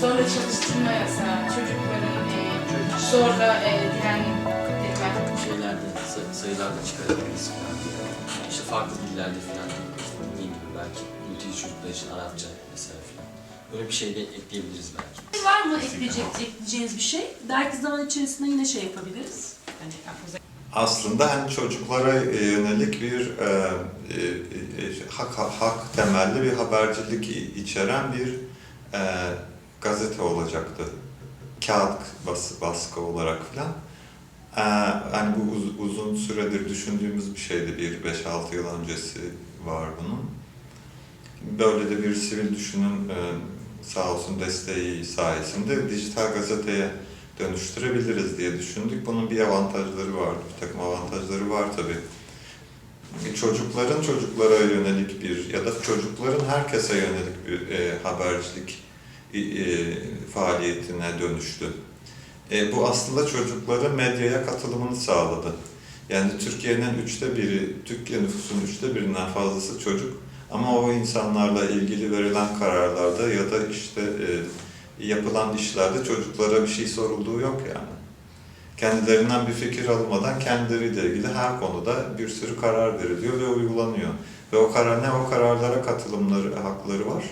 zorla çalıştırma yasağı, çocukların e, zorla e, direndirme. Bu şeylerde say- sayılarda çıkarabiliriz falan. İşte farklı dillerde falan dediğim gibi belki mülteci çocuklar için Arapça mesela falan. Böyle bir şey de ekleyebiliriz belki. Var mı ekleyecek, ekleyeceğiniz bir şey? Belki zaman içerisinde yine şey yapabiliriz. Hani aklınıza Aslında hani çocuklara e, yönelik bir e, e, e, hak, hak temelli bir habercilik içeren bir e, gazete olacaktı. Kağıt bas, baskı olarak filan. E, hani bu uz- uzun süredir düşündüğümüz bir şeydi. Bir 5-6 yıl öncesi var bunun. Böyle de bir sivil düşünün e, sağ olsun desteği sayesinde dijital gazeteye dönüştürebiliriz diye düşündük. Bunun bir avantajları var, bir takım avantajları var tabii. Çocukların çocuklara yönelik bir ya da çocukların herkese yönelik bir e, habercilik e, e, faaliyetine dönüştü. E, bu aslında çocukların medyaya katılımını sağladı. Yani Türkiye'nin üçte biri, Türkiye nüfusunun üçte birinden fazlası çocuk. Ama o insanlarla ilgili verilen kararlarda ya da işte e, yapılan işlerde çocuklara bir şey sorulduğu yok yani. Kendilerinden bir fikir almadan kendileriyle ilgili her konuda bir sürü karar veriliyor ve uygulanıyor. Ve o karar ne o kararlara katılımları, hakları var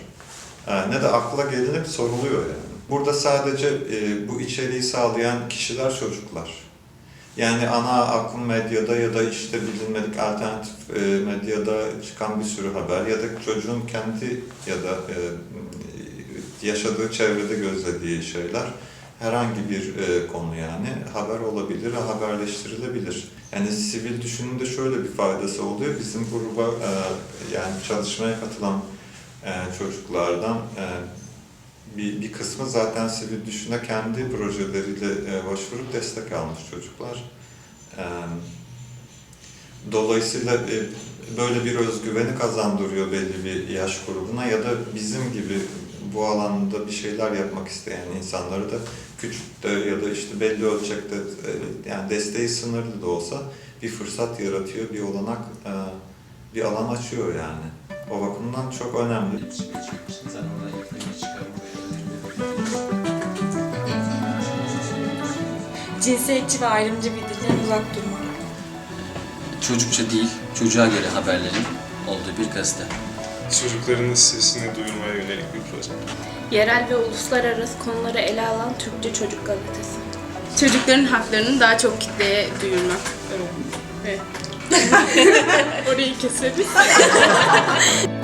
e, ne de akla gelinip soruluyor yani. Burada sadece e, bu içeriği sağlayan kişiler çocuklar. Yani ana akım medyada ya da işte bilinmedik alternatif e, medyada çıkan bir sürü haber ya da çocuğun kendi ya da e, yaşadığı çevrede gözlediği şeyler herhangi bir e, konu yani haber olabilir, haberleştirilebilir. Yani sivil düşünün de şöyle bir faydası oluyor. Bizim gruba e, yani çalışmaya katılan e, çocuklardan e, bir, bir kısmı zaten sivil düşüne kendi projeleriyle e, başvurup destek almış çocuklar. E, dolayısıyla e, böyle bir özgüveni kazandırıyor belli bir yaş grubuna ya da bizim gibi bu alanda bir şeyler yapmak isteyen insanları da küçükte ya da işte belli ölçekte e, yani desteği sınırlı da olsa bir fırsat yaratıyor, bir olanak, e, bir alan açıyor yani. O bakımdan çok önemli. Çıkmışsın, sen oradan Cinsiyetçi ve ayrımcı bir dilden uzak durmak. Çocukça değil, çocuğa göre haberlerin olduğu bir gazete. Çocukların sesini duyurmaya yönelik bir proje. Yerel ve uluslararası konuları ele alan Türkçe Çocuk Gazetesi. Çocukların haklarını daha çok kitleye duyurmak. Evet. Orayı keseriz.